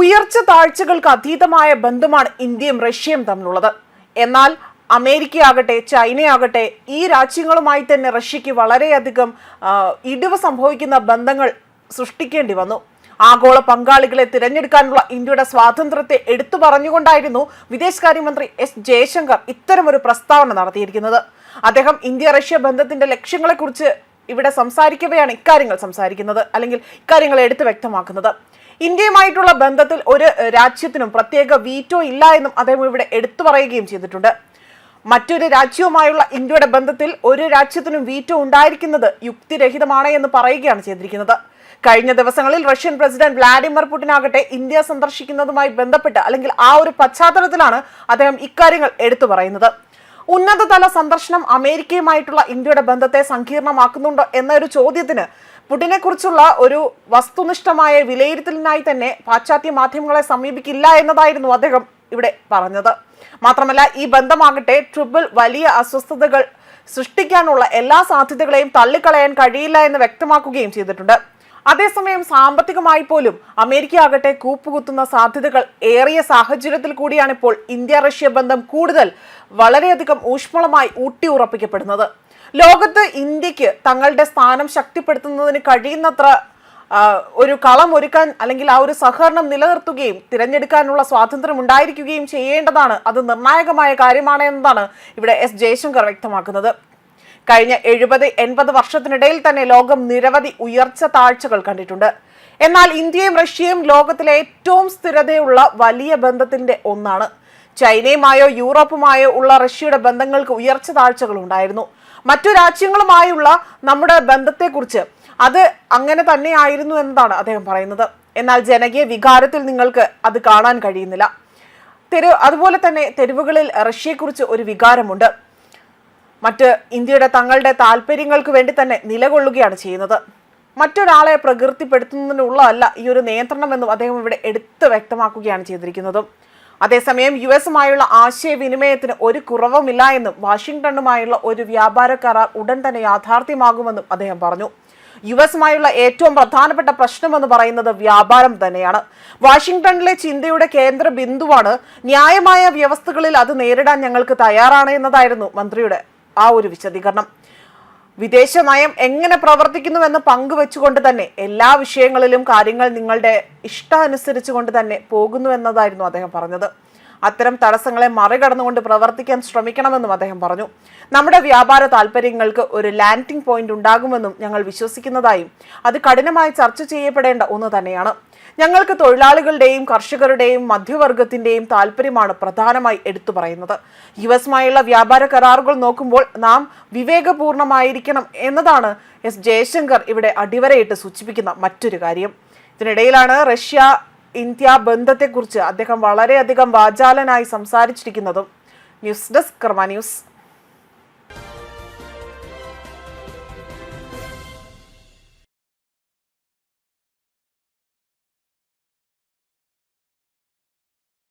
ഉയർച്ച താഴ്ചകൾക്ക് അതീതമായ ബന്ധമാണ് ഇന്ത്യയും റഷ്യയും തമ്മിലുള്ളത്. എന്നാൽ അമേരിക്കയാകട്ടെ ചൈനയാകട്ടെ ഈ രാജ്യങ്ങളുമായി തന്നെ റഷ്യക്ക് വളരെയധികം ഇടിവ് സംഭവിക്കുന്ന ബന്ധങ്ങൾ സൃഷ്ടിക്കേണ്ടി വന്നു. ആഗോള പങ്കാളികളെ തിരഞ്ഞെടുക്കാനുള്ള ഇന്ത്യയുടെ സ്വാതന്ത്ര്യത്തെ എടുത്തു പറഞ്ഞുകൊണ്ടായിരുന്നു വിദേശകാര്യമന്ത്രി എസ് ജയശങ്കർ ഇത്തരമൊരു പ്രസ്താവന നടത്തിയിരിക്കുന്നത്. അദ്ദേഹം ഇന്ത്യ റഷ്യ ബന്ധത്തിന്റെ ലക്ഷ്യങ്ങളെക്കുറിച്ച് ഇവിടെ സംസാരിക്കവെയാണ് ഇക്കാര്യങ്ങൾ സംസാരിക്കുന്നത് അല്ലെങ്കിൽ ഇക്കാര്യങ്ങൾ എടുത്തു വ്യക്തമാക്കുന്നത്. ഇന്ത്യയുമായിട്ടുള്ള ബന്ധത്തിൽ ഒരു രാജ്യത്തിനും പ്രത്യേക വീറ്റോ ഇല്ല എന്നും അദ്ദേഹം ഇവിടെ എടുത്തു പറയുകയും ചെയ്തിട്ടുണ്ട്. മറ്റൊരു രാജ്യവുമായുള്ള ഇന്ത്യയുടെ ബന്ധത്തിൽ ഒരു രാജ്യത്തിനും വീറ്റോ ഉണ്ടായിരിക്കുന്നത് യുക്തിരഹിതമാണ് എന്ന് പറയുകയാണ് ചെയ്തിരിക്കുന്നത്. കഴിഞ്ഞ ദിവസങ്ങളിൽ റഷ്യൻ പ്രസിഡന്റ് വ്ളാഡിമിർ പുടിൻ ആകട്ടെ ഇന്ത്യ സന്ദർശിക്കുന്നതുമായി ബന്ധപ്പെട്ട് അല്ലെങ്കിൽ ആ ഒരു പശ്ചാത്തലത്തിലാണ് അദ്ദേഹം ഇക്കാര്യങ്ങൾ എടുത്തു പറയുന്നത്. ഉന്നതതല സന്ദർശനം അമേരിക്കയുമായിട്ടുള്ള ഇന്ത്യയുടെ ബന്ധത്തെ സങ്കീർണമാക്കുന്നുണ്ടോ എന്നൊരു ചോദ്യത്തിന് പുടിനെ കുറിച്ചുള്ള ഒരു വസ്തുനിഷ്ഠമായ വിലയിരുത്തലിനായി തന്നെ പാശ്ചാത്യ മാധ്യമങ്ങളെ സമീപിക്കില്ല എന്നതായിരുന്നു അദ്ദേഹം ഇവിടെ പറഞ്ഞത്. മാത്രമല്ല ഈ ബന്ധമാകട്ടെ ട്രിബിൾ വലിയ അസ്വസ്ഥതകൾ സൃഷ്ടിക്കാനുള്ള എല്ലാ സാധ്യതകളെയും തള്ളിക്കളയാൻ കഴിയില്ല എന്ന് വ്യക്തമാക്കുകയും ചെയ്തിട്ടുണ്ട്. അതേസമയം സാമ്പത്തികമായി പോലും അമേരിക്ക ആകട്ടെ കൂപ്പുകുത്തുന്ന സാധ്യതകൾ ഏറിയ സാഹചര്യത്തിൽ കൂടിയാണ് ഇപ്പോൾ ഇന്ത്യ റഷ്യ ബന്ധം കൂടുതൽ വളരെയധികം ഊഷ്മളമായി ഊട്ടിയുറപ്പിക്കപ്പെടുന്നത് ലോകത്ത് ഇന്ത്യയ്ക്ക് തങ്ങളുടെ സ്ഥാനം ശക്തിപ്പെടുത്തുന്നതിന് കഴിയുന്നത്ര ഒരു കളം ഒരുക്കാൻ അല്ലെങ്കിൽ ആ ഒരു സഹകരണം നിലനിർത്തുകയും തിരഞ്ഞെടുക്കാനുള്ള സ്വാതന്ത്ര്യം ഉണ്ടായിരിക്കുകയും ചെയ്യേണ്ടതാണ്. അത് നിർണായകമായ കാര്യമാണ് എന്നതാണ് ഇവിടെ എസ് ജയശങ്കർ വ്യക്തമാക്കുന്നത്. കഴിഞ്ഞ എഴുപത് എൺപത് വർഷത്തിനിടയിൽ തന്നെ ലോകം നിരവധി ഉയർച്ച താഴ്ചകൾ കണ്ടിട്ടുണ്ട്. എന്നാൽ ഇന്ത്യയും റഷ്യയും ലോകത്തിലെ ഏറ്റവും സ്ഥിരതയുള്ള വലിയ ബന്ധത്തിന്റെ ഒന്നാണ്. ചൈനയുമായോ യൂറോപ്പുമായോ ഉള്ള റഷ്യയുടെ ബന്ധങ്ങൾക്ക് ഉയർച്ച താഴ്ചകൾ ഉണ്ടായിരുന്നു. മറ്റു രാജ്യങ്ങളുമായുള്ള നമ്മുടെ ബന്ധത്തെക്കുറിച്ച് അത് അങ്ങനെ തന്നെയായിരുന്നു എന്നതാണ് അദ്ദേഹം പറയുന്നത്. എന്നാൽ ജനകീയ വികാരത്തിൽ നിങ്ങൾക്ക് അത് കാണാൻ കഴിയുന്നില്ല. തെരു അതുപോലെ തന്നെ തെരുവുകളിൽ റഷ്യയെക്കുറിച്ച് ഒരു വികാരമുണ്ട്. മറ്റ് ഇന്ത്യയുടെ തങ്ങളുടെ താല്പര്യങ്ങൾക്ക് വേണ്ടി തന്നെ നിലകൊള്ളുകയാണ് ചെയ്യുന്നത്. മറ്റൊരാളെ പ്രകീർത്തിപ്പെടുത്തുന്നതിനുള്ളതല്ല ഈ ഒരു നിയന്ത്രണമെന്നും അദ്ദേഹം ഇവിടെ എടുത്ത് വ്യക്തമാക്കുകയാണ് ചെയ്തിരിക്കുന്നതും. അതേസമയം യു എസുമായുള്ള ആശയവിനിമയത്തിന് ഒരു കുറവുമില്ല എന്നും വാഷിംഗ്ടണുമായുള്ള ഒരു വ്യാപാര കരാർ ഉടൻ തന്നെ യാഥാർത്ഥ്യമാകുമെന്നും അദ്ദേഹം പറഞ്ഞു. യു എസുമായുള്ള ഏറ്റവും പ്രധാനപ്പെട്ട പ്രശ്നമെന്ന് പറയുന്നത് വ്യാപാരം തന്നെയാണ്. വാഷിംഗ്ടണിലെ ചിന്തയുടെ കേന്ദ്ര ബിന്ദുവാണ് ന്യായമായ വ്യവസ്ഥകളിൽ അത് നേരിടാൻ ഞങ്ങൾക്ക് തയ്യാറാണ് എന്നതായിരുന്നു മന്ത്രിയുടെ ആ ഒരു വിശദീകരണം. വിദേശ നയം എങ്ങനെ പ്രവർത്തിക്കുന്നുവെന്ന് പങ്കുവെച്ചുകൊണ്ട് തന്നെ എല്ലാ വിഷയങ്ങളിലും കാര്യങ്ങൾ നിങ്ങളുടെ ഇഷ്ടാനുസരിച്ചുകൊണ്ട് തന്നെ പോകുന്നു എന്നതായിരുന്നു അദ്ദേഹം പറഞ്ഞത്. അത്തരം തടസ്സങ്ങളെ മറികടന്നുകൊണ്ട് പ്രവർത്തിക്കാൻ ശ്രമിക്കണമെന്നും അദ്ദേഹം പറഞ്ഞു. നമ്മുടെ വ്യാപാര താല്പര്യങ്ങൾക്ക് ഒരു ലാൻഡിംഗ് പോയിന്റ് ഉണ്ടാകുമെന്നും ഞങ്ങൾ വിശ്വസിക്കുന്നതായും അത് കഠിനമായി ചർച്ച ചെയ്യപ്പെടേണ്ട ഒന്ന് തന്നെയാണ്. ഞങ്ങൾക്ക് തൊഴിലാളികളുടെയും കർഷകരുടെയും മധ്യവർഗത്തിന്റെയും താല്പര്യമാണ് പ്രധാനമായി എടുത്തു പറയുന്നത്. യു എസുമായുള്ള വ്യാപാര കരാറുകൾ നോക്കുമ്പോൾ നാം വിവേകപൂർണമായിരിക്കണം എന്നതാണ് എസ് ജയശങ്കർ ഇവിടെ അടിവരയിട്ട് സൂചിപ്പിക്കുന്ന മറ്റൊരു കാര്യം. ഇതിനിടയിലാണ് റഷ്യ ഇന്ത്യ ബന്ധത്തെക്കുറിച്ച് അദ്ദേഹം വളരെയധികം വാചാലനായി സംസാരിച്ചിരിക്കുന്നതും ന്യൂസ് ഡെസ്ക് കർമ്മ ന്യൂസ്.